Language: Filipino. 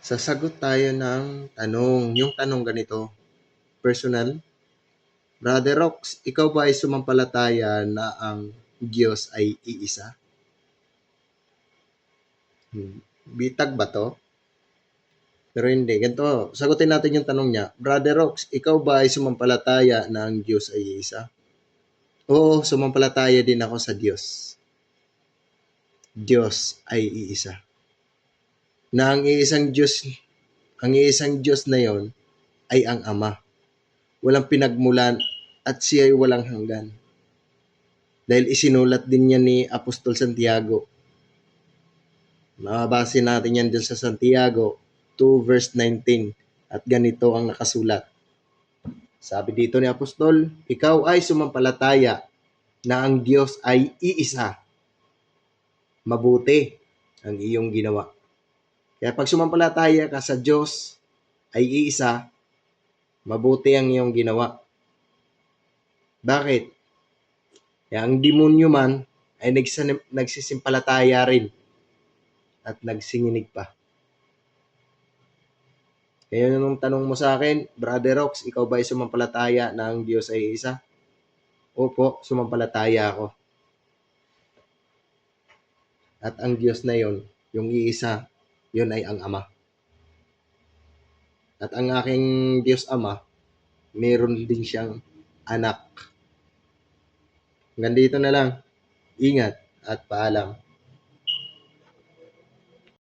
Sasagot tayo ng tanong. Yung tanong ganito, personal. Brother Rox, ikaw ba ay sumampalataya na ang Diyos ay iisa? Hmm. Bitag ba to? Pero hindi. Ganito, sagutin natin yung tanong niya. Brother Rox, ikaw ba ay sumampalataya na ang Diyos ay iisa? Oo, sumampalataya din ako sa Diyos. Diyos ay iisa. Na ang iisang Diyos, ang iisang Diyos na yon ay ang Ama. Walang pinagmulan at siya ay walang hanggan. Dahil isinulat din niya ni Apostol Santiago. Mababase natin yan dun sa Santiago 2 verse 19 at ganito ang nakasulat. Sabi dito ni Apostol, ikaw ay sumampalataya na ang Diyos ay iisa. Mabuti ang iyong ginawa. Kaya pag sumampalataya ka sa Diyos ay iisa, mabuti ang iyong ginawa. Bakit? Kaya ang demonyo man ay nagsisimpalataya rin at nagsinginig pa. Kaya nung tanong mo sa akin, Brother Rox, ikaw ba ay sumampalataya na ang Diyos ay isa? Opo, sumampalataya ako. At ang Diyos na yon, yung iisa, yun ay ang Ama. At ang aking Diyos Ama, meron din siyang anak. Hanggang dito na lang. Ingat at paalam.